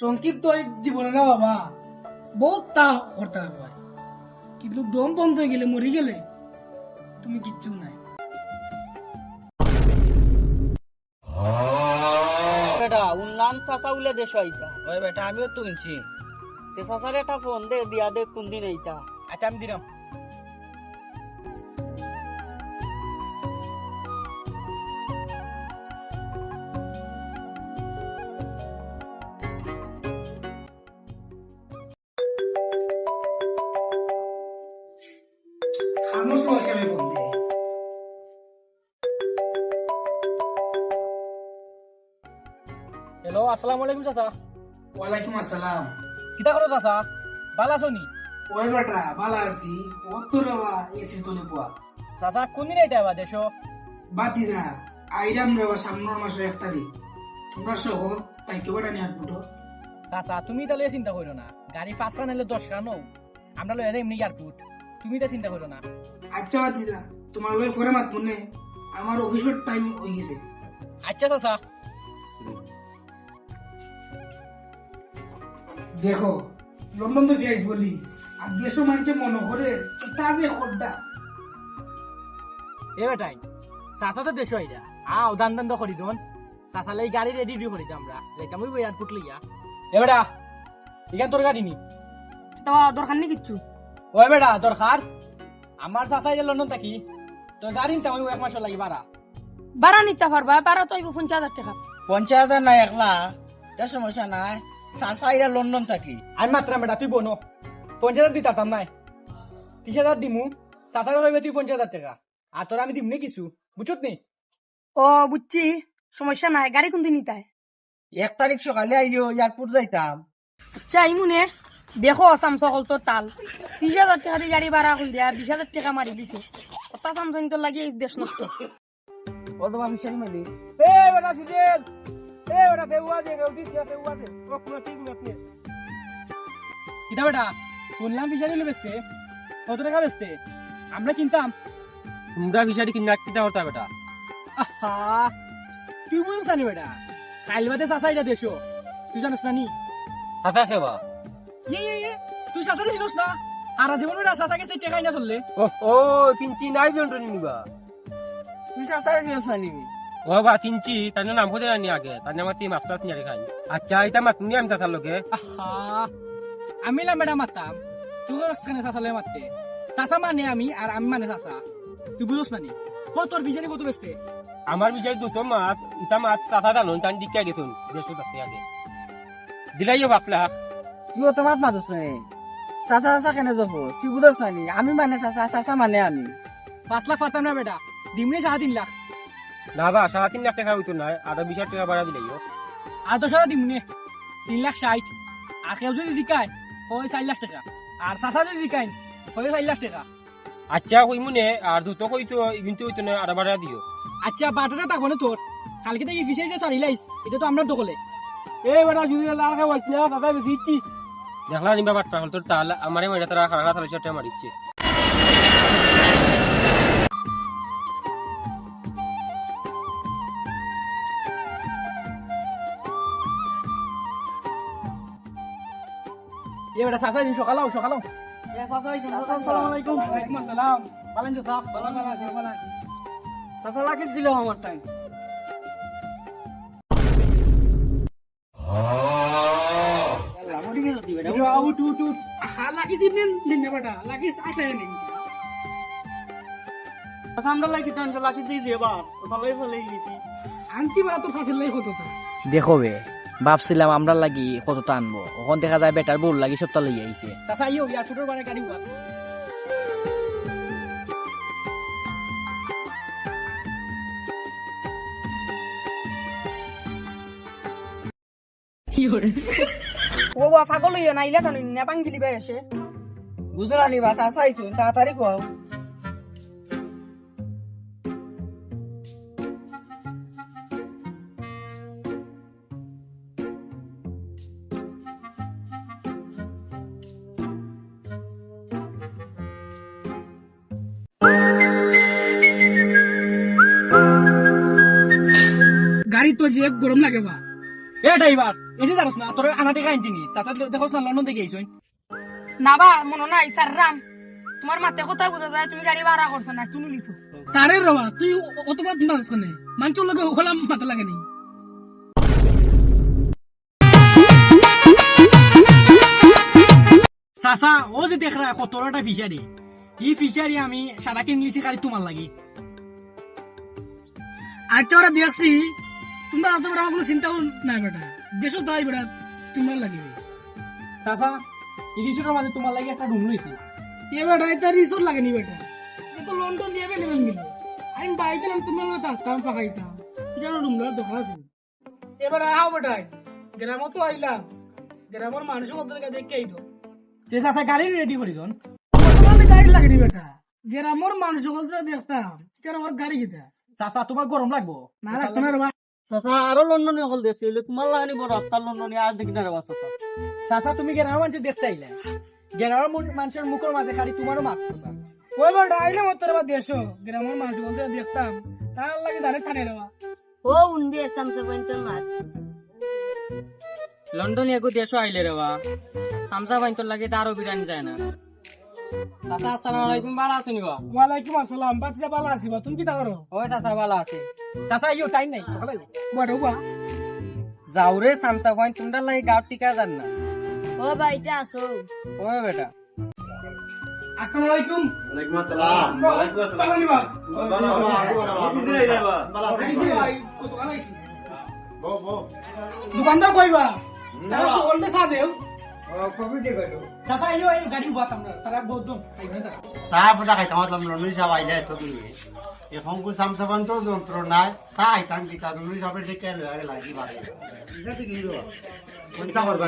সংক্ষিপ্ত জীবনে না বাবা বহুত তা করতে হয়। কিন্তু দম বন্ধ হয়ে গেলে মরে গেলে তুমি কিচ্ছু নাই। বেটা ওর নাম চাচা উলে দেশ আইতা। ওই বেটা আমিও তো শুনছি। তে চাচার একটা ফোন দে দিয়া দে কোন দিন আইতা আচ্ছা আমি দিলাম। হিসাবে হ্যালো আসসালামু আলাইকুম চাচা। ওয়ালাইকুম আসসালাম। কিতা করো চাচা? ভালো আছো নি? ওই বেটা ভালো আছি। কত রেবা এসি তোলে পোয়া চাচা কোন দিন আইতা আবার দেশো? বাতি না আইরাম রেবা সামনের মাসের এক তারিখ তোমরা সহ তাই কেউ এটা নিয়ে ফুটো চাচা তুমি তাহলে চিন্তা করো না। গাড়ি পাঁচটা নাইলে দশটা নও আমরা যাই এমনি এয়ারপোর্ট তুমি তা চিন্তা করো না। আচ্ছা বাতি তোমার লই ফরে মাত মনে। আমার অফিসের টাইম হয়ে গেছে। আচ্ছা চাচা। দেখো লন্ডন তো বলি আর দেশও মানছে মনে করে তা যে খড্ডা এ বেটাই চাচা তো দেশো আইরা আও দান দান করি দন। চাচা লাই গাড়ি রেডি ডি করি আমরা। লাইতাম ওই এয়ারপোর্ট লইয়া এ বেটা এখান তোর গাড়ি নি? তো দরকার নেই কিচ্ছু? ওই বেটা দরকার আমার চাচা আইলে লন্ডন থাকি তো গাড়ি নিতাম ওই এক মাস লাগি বাড়া বাড়া নিতে পারবা বাড়া তো পঞ্চাশ হাজার টাকা। পঞ্চাশ হাজার নাই একলা তার সমস্যা নাই চাচা ইরা লন্ডন থাকি। আমি মাত্রাম বেটা তুই বনো। পঞ্চাশ হাজার দিতাম নাই। ত্রিশ হাজার দিমু চাচার হইবে তুই পঞ্চাশ হাজার টাকা। আর তোর আমি দিম নি কিছু বুঝত নি? ও বুঝছি। সমস্যা নাই গাড়ি কোনদিন নিতে? এক তারিখ সকালে আইলো এয়ারপোর্ট যাইতাম। আচ্ছা ইমুনে দেখো আসাম সকল তোর তাল। ত্রিশ হাজার টাকা দিয়ে গাড়ি ভাড়া কইরা বিশ হাজার টাকা মারি দিছে। কথা সামসাং তোর লাগিয়ে দেশ নষ্ট। ও মিশাই মালি। এ বেটা সিজেন এ বেটা বেউয়া দে বেউয়া দে ও পুরো ঠিক না কিটা বেটা শুনলাম নিলে কত টাকা বেচতে? আমরা কিনতাম। তোমরা বিষয়টি কিনা কিনা হতা বেটা। আহা তুই না বেটা? কাইল বাদে এটা দেশো তুই জানিস না নি? হাতা খেবা। ইয়ে ইয়ে ইয়ে তুই চাচারে চিনিস না? আর জীবন বেটা চাচা গেছে টেকাই না চললে ও ও নাই জন নিবা। তুই চাচারে জিনিস না নিবি। ও বা কিনছি তার নাম কোথায় জানি আগে। তার নাম তুই মাস্টার নিয়ে খাই। আচ্ছা এটা মাত নিয়ে আমি তার লগে? আমি না বেটা মারতাম তুই কেন চাচালে মারতে। চাচা মানে আমি আর আমি মানে চাচা তুই বুঝোস না তোর বিজারি কত বেচতে? আমার বিষয় দুটো মাছ ইটা মাছ চাচা জানো তার দিকে গেছুন দেড়শো থাকতে আগে। দিলাই তুইও তোমার মাদস নাই চাচা চাচা কেন যাব? তুই বুঝস না? আমি মানে চাচা চাচা মানে আমি। পাঁচ লাখ পারতাম না বেটা। দিমনি সাড়ে তিন লাখ। না বা সাড়ে তিন লাখ টাকা হইতো না আরও বিশ হাজার টাকা বাড়া দিলাই আর দশ হাজার দিমনি তিন লাখ ষাট আর কেউ যদি জিকায় ওই চার লাখ টাকা। আর চাচা যদি জিকায় ওই চার লাখ টাকা। আচ্ছা কই মনে। আর দুটো কইতো কিন্তু হইতো না আরও বাড়া দিও। আচ্ছা বাটাটা থাকব না তোর কালকে থেকে ফিসাই যে চালি লাইস এটা তো আমরা দখলে এ বেটা যদি লাল খাওয়াইছ না দাদা দিচ্ছি দেখলা নিবা বাট্টা হল তোর তাহলে আমারে মাইরা তারা খাড়া তাহলে সেটা মারিচ্ছে এ বেটা চাচা দিন সকালাও সকালাও আসসালামু আলাইকুম ওয়ালাইকুম আসসালাম ভালো আছো স্যার ভালো আছি ভালো আছি চাচা লাগিয়ে দিল আমার টাইম উঠ উঠ উঠ লাগিস না বেটা লাগিস আমরা লাগি তো লাগি দিয়ে দিয়ে বা ভালোই ভালোই গেছি আনছি বেটা তোর শাশুর লাই কত দেখো বে ভাবছিলাম আমরা লাগি কতটা আনব। ওখান দেখা যায় বেটার বউর লাগি সপ্তাহ লই আইছে। চাচা ইও এয়ারপোর্টের বারে গাড়ি উঠা ও বা পাগল হইয়া না ইলা টানুন না পাঙ্গিলি বাই আসে বুঝলা নিবা চাচা আইসুন তাড়াতাড়ি কও গাড়ি তো যে গরম লাগে বা। এ ড্রাইভার এসে জানোস না তোর নি চাচা দেখোস না লন্ডন থেকে আইসই না বা মনে নাই স্যার রাম তোমার মাতে কথা বোঝা যায় তুমি গাড়ি ভাড়া করছ না কিনে নিছো সারের রবা তুই অতবার মানুষ কেন মানুষের লোকে মাথা লাগে নি? চাচা ও যে দেখ রা কতটা ফিশারি এই ফিশারি আমি সারা কিনে নিয়েছি খালি তোমার লাগি। আচ্ছা ওরা দেখছি তোমরা বড় আমার কোনো চিন্তাও নাই বেটা। দেশও তাই বেটা তোমার লাগিবে চাচা ইলিশের মাঝে তোমার লাগি একটা রুম লইছি এ বেটা এটা রিসোর্ট লাগেনি বেটা? এ তো লন্ডন নিয়ে আমি তোমার লোক থাকতাম পাকাইতাম যেন রুমদার দোকান আছে এবার আও বেটা গ্রামও তো আইলাম গ্রামের মানুষ দেখে আইতো সে চাচা গাড়ি রেডি করি গাড়ি লাগেনি বেটা? গ্রামের মানুষ দেখতাম। কেন আমার গাড়ি গেতা চাচা তোমার গরম লাগবো? না চাচা আরও লন্ডনে অকল দেখছি তোমার লাগানি বড় আত্মার লন্ডনে আর দেখি না রে চাচা। চাচা তুমি গেরামের মানুষ দেখতে আইলে। গেরামের মু- মানুষের মুখের মাঝে খালি তোমারও মাত চাচা। ওই বেটা আইলাম তোর বা দেশ। গ্রামের মানুষ বলতে দেখতাম। তার লাগে জানে টানে রে বা। ও উন্ডি সামসা পয়েন্টের মাত। লন্ডন এগো দেশও আইলে রে বা। সামসা বাইন্তর লাগে তারও বিরানি যায় না। চাচা আসসালামু আলাইকুম ভালো আছেন বা ওয়ালাইকুম আসসালাম। বাচ্চা ভালো আছি বা তুমি কি করো? ওই চাচা ভালো আছে। চাচা ইও টাইম নাই। বড় বা যাওরে সামসা পয়েন্ট তোমরা লাগে গাঁও টিকা যান না। ও বাড়িতে আসো। ওই বেটা। আসসালামু আলাইকুম ওয়ালাইকুম আসসালাম। ওয়ালাইকুম আসসালাম। ভালো ভালো আছো। ভালো আছো? ভাই দোকানদার কইবা? তারা সকলটা সা দেও যন্ত্র নাই চাহ লাগি চিন্তা করবা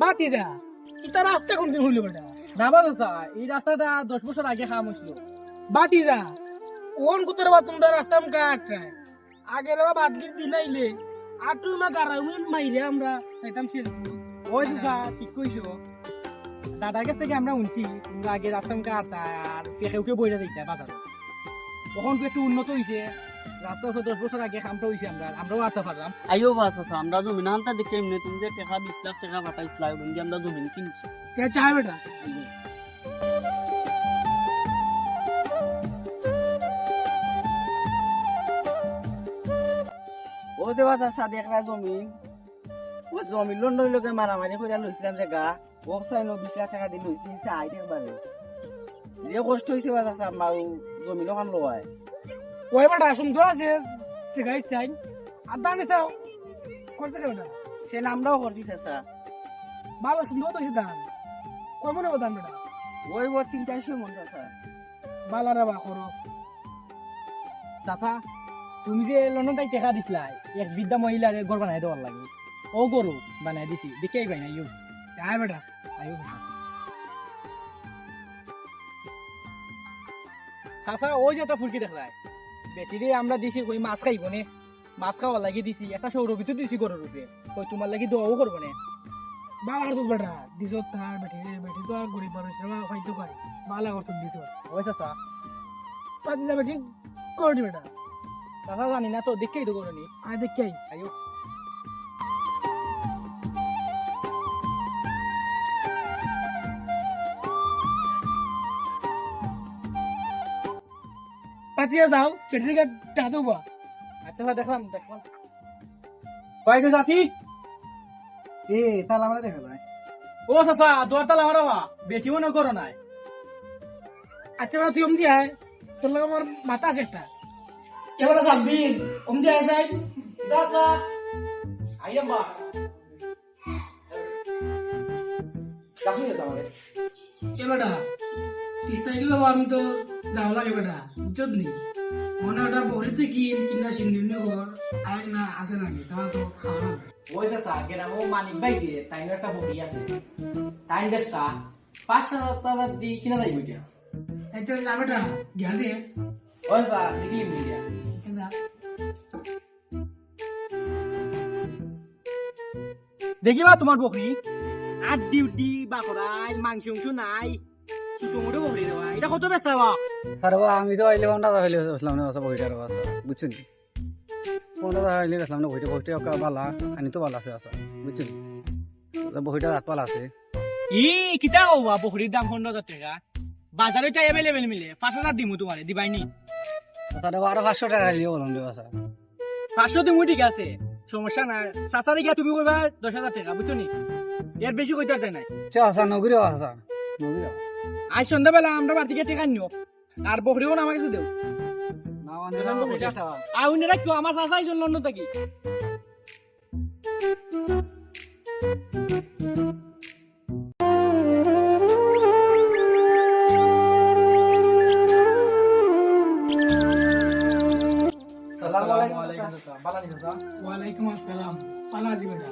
বাতি যা রাস্তা কোন বেটা এই রাস্তাটা দশ বছর আগে খাওয়া হয়েছিল বাতি যা ওন কুতরে বা তোমরা রাস্তা আটকায় আগে রে বাদগির দিন আইলে। আটু গারা উইন মাইরে আমরা খাইতাম সে ওই চাচা ঠিক কইছো। দাদার কাছ থেকে আমরা তোমরা আগে রাস্তা মুখে আটা আর ফেকে উঠে বইটা দেখতে বাজারে। তখন একটু উন্নত হয়েছে রাস্তা বছর দশ বছর আগে কামটা হয়েছে আমরা আমরাও আটতে পারলাম আইও বা চাচা আমরা জমিন আনতা দেখে এমনি তুমি যে টাকা বিশ লাখ টাকা আমরা জমিন কিনছি। কে চায় বেটা। ও দেবা চাচা দেখরা জমিন ও জমিন লন্ডন লোকে মারামারি করে লইছিলাম যে গা ও চাই ন বিশ লাখ টাকা দিয়ে লইছি আইতে একবারে। যে কষ্ট হয়েছে বা চাচা আমার জমিন ওখান লোয়ায় ওই বেটা সুন্দর আছে আছে চাই। আর দানে তাও করতে রে বেটা সে নামটাও করছি চাচা। ভালো সুন্দর তো দান। কই মনে দান বেটা? ওই ও তিনটার সময় চাচা। বালা রে বা করো। চাচা তুমি যে লন্ডন তাই টেকা দিছিলা এক বৃদ্ধা মহিলার ঘর বানাই দেওয়ার লাগে। ও গরু বানাই দিছি দেখে আইবাই না ইউ আয় বেটা। আয়ো চাচা ওই যে একটা ফুলকি দেখলাই বেটিরে আমরা দিছি কই মাছ খাইব নে মাছ খাওয়ার লাগি দিছি একটা সৌরভিত দিছি গরুর রূপে কই তোমার লাগি দোয়াও করব নে বালা করতো বেটা। দিছ তার বেটি বেটি তো আর গরিব মানুষ হয়তো পারে বালা করতো দিছ। ওই চাচা। পাতি বেটি করনি বেটা? চাচা জানি না তো দেখেই তো করনি আয় দেখি আই আয়ো। পাতিয়া যাও রে টাতো বা আচ্ছা স্যার দেখলাম দেখলাম। কয়েকজন চাষি? এ তাহলে আমরা দেখা যায়। ও চাচা দোয়ার তালা মারা বা বেটিও না করো নাই। আচ্ছা তুই অমদি আয়। তোর লাগে আমার মাথা আছে একটা। এবার সাব্বির অমদি আয় যাই চাচা আইয়াম বা চাষি যেতে আমাদের এ বেটা তিরিশ তারিখে যাব আমি তো যাওয়া লাগে বেটা বুঝছত নি? মনে ওটা বলি তুই কিন সিন্দিনি ঘর আয় না আছে নাকি তা তো খাওয়া ওই চাচা গেরামো মানিক ভাই দিয়ে তাই একটা বড়ি আছে। তাই দেখতা পাঁচশো টাকা দি কিনা যাইব এটা? আচ্ছা যা বেটা জ্ঞান দে। ওই চাচা দেখি মিডিয়া দেখিবা তোমার বকরি? আর ডিউটি বা করাই মাংস অংশ নাই। ছোট মোটো বকরি দেওয়া এটা কত ব্যস্ত হওয়া স্যার বাবা আমি তো আইলে ফোনটা হইলে আসলাম না বইটার কথা বুঝছেন ফোনটা হইলে আসলাম না বইটা বইটা ওকা বালা আনি তো বালা আছে আসা বুঝছেন বইটা হাত পালা আছে। ই কিতা কবা বকরির দাম পনেরো হাজার টাকা? বাজারে তো মিলে। পাঁচ হাজার দিমু তোমারে দিবাইনি তাহলে আরও পাঁচশো টাকা আইলে বললাম দেওয়া স্যার পাঁচশো দিমু ঠিক আছে। সমস্যা নাই। চাচা দেখিয়া তুমি কইবা দশ হাজার টাকা বুঝছ নি? এর বেশি কইতে নাই। চা আসা নগরী আসা নগরী আজ সন্ধ্যাবেলা আমরা বাড়ি থেকে টাকা নিও আর বকরিও না আমার কাছে দেও। না আনতে আর উনারা কেউ আমার চাচা এই জন্য অন্য থাকি। ওয়ালাইকুম আসসালাম। বেটা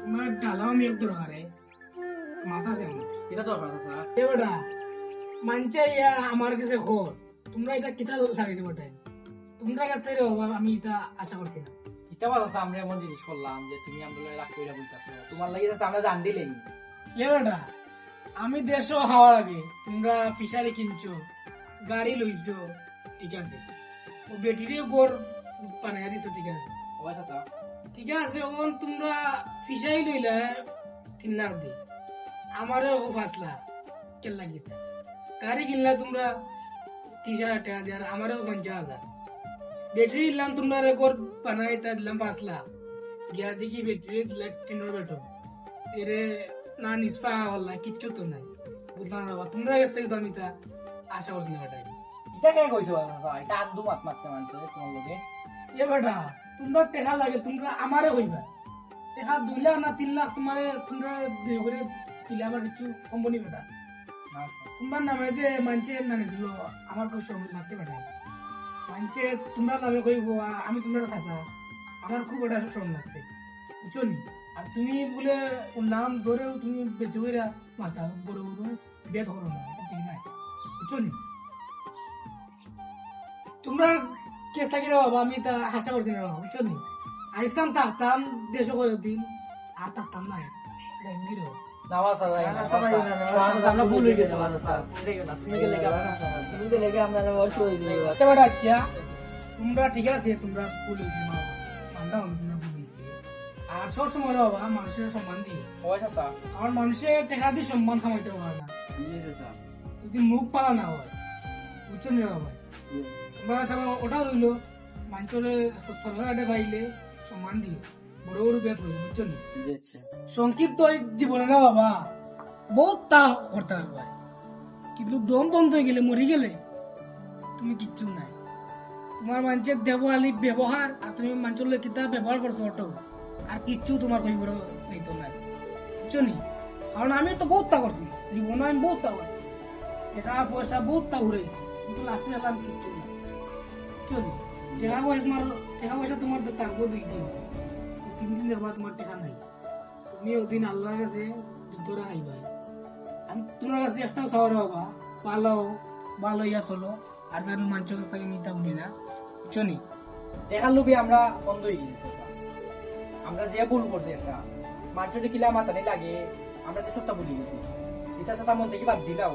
তোমার ডালাও আমি এক দরকারে মাথা আছে দরকার স্যার এ বেটা মানছে ইয়া আমার কাছে খোর। তোমরা এটা কিতা লাগাইছে বেটা? তোমরা কাছ থেকে আমি এটা আশা করছি না। ভালো আছে, আমরা এমন জিনিস করলাম যে তুমি আমরা রাগ করে বলতেছো। তোমার লাগে আমরা জান দিলেন এ বেটা আমি দেশ হওয়ার আগে তোমরা ফিশারি কিনছো গাড়ি লইছো ঠিক আছে। ও বেটিরে গোর বানাইয়া দিছো ঠিক আছে? ও আচ্ছা ঠিক আছে ওখান তোমরা ফিশাই লইলা তিন লাখ দি। আমারও ও পাঁচ লাখ কেন লাগিতে গাড়ি কিনলা তোমরা ত্রিশ হাজার টাকা দিয়ে আর আমারও পঞ্চাশ হাজার। ব্যাটারি দিলাম তোমরা রেকর্ড বানাই তা দিলাম পাঁচ লাখ গিয়া দেখি ব্যাটারি দিলাম তিনের বেটো এরে না নিষ্পা হল না কিচ্ছু তো নাই। বুঝলাম না তোমরা কাছ থেকে তো আমি তা আশা করছি না কইছো এটা আদু মাত মারছে মানুষে তোমার লগে এ বেটা তোমরা টেকা লাগে তোমরা আমারে হইবা টেকা দুই লাখ না তিন লাখ তোমার তোমরা দুই করে দিলে আমার কিছু কোম্পানি বেটা। তোমার নামে যে মানছে নানি দিল আমার কষ্ট লাগছে বেটা। মানছে তোমরা নামে কইব আমি তোমরা চাচা। আমার খুব শ্রম লাগছে। বুঝছ নি? আর তুমি বলে নাম ধরেও তুমি বেঁচে মাথা বড় বড় বেদ করো না ঠিক নাই। বুঝছ নি? তোমরা কেস থাকি রে বাবা আমি তা আশা করছি না বাবা বুঝছ নি? আইসাম থাকতাম দেড়শো করে দিন আর থাকতাম না হয়ে হয়ে আচ্ছা আচ্ছা। তোমরা ঠিক আছে তোমরা পুলিশ আর সব সময় বাবা মানুষের সম্মান দিই আচ্ছা আমার মানুষের টেকা দিয়ে সম্মান খামাইতে পারে না। যদি মুখ পালা না হয় বুঝছ নি বাবা? তারপর ওটা রইল মানুষের সরকারে পাইলে সম্মান দিও বড় বড় বেত হইল বুঝছ নি সংক্ষিপ্ত এই জীবনে না বাবা বহুত তা করতে পারবে কিন্তু দম বন্ধ হয়ে গেলে মরি গেলে তুমি কিচ্ছু নাই তোমার মানুষের দেওয়ালি ব্যবহার আর তুমি মানুষের লোক কিতা ব্যবহার করছ অটো আর কিচ্ছু তোমার কইবার দায়িত্ব নাই বুঝছ নি কারণ আমি তো বহুত তা করছি জীবনে আমি বহুত তা করছি টাকা পয়সা বহুত তা উড়াইছি কিন্তু লাস্টে এলাম কিচ্ছু না। নি টাকা পয়সা তোমার, টাকা পয়সা তোমার থাকব দুই দিন। তিন দিন দেখবা তোমার টাকা নাই। তুমি ওদিন আল্লাহর কাছে দুধরে খাইবা আমি তোমার কাছে একটা শহর বাবা ভালো ভালো ইয়া চলো। আর তার মানুষের কাছ থেকে নিতে উনি না। বুঝছ নি দেখার লোভে আমরা বন্ধ হয়ে গেছি আমরা যে ভুল করছি একটা, মানুষের কিলা মাথানি লাগে, আমরা যে সত্তা ভুলে গেছি। এটা স্যার মন থেকে বাদ দিলাও।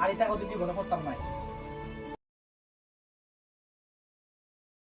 আর এটা কত জীবনে করতাম নাই।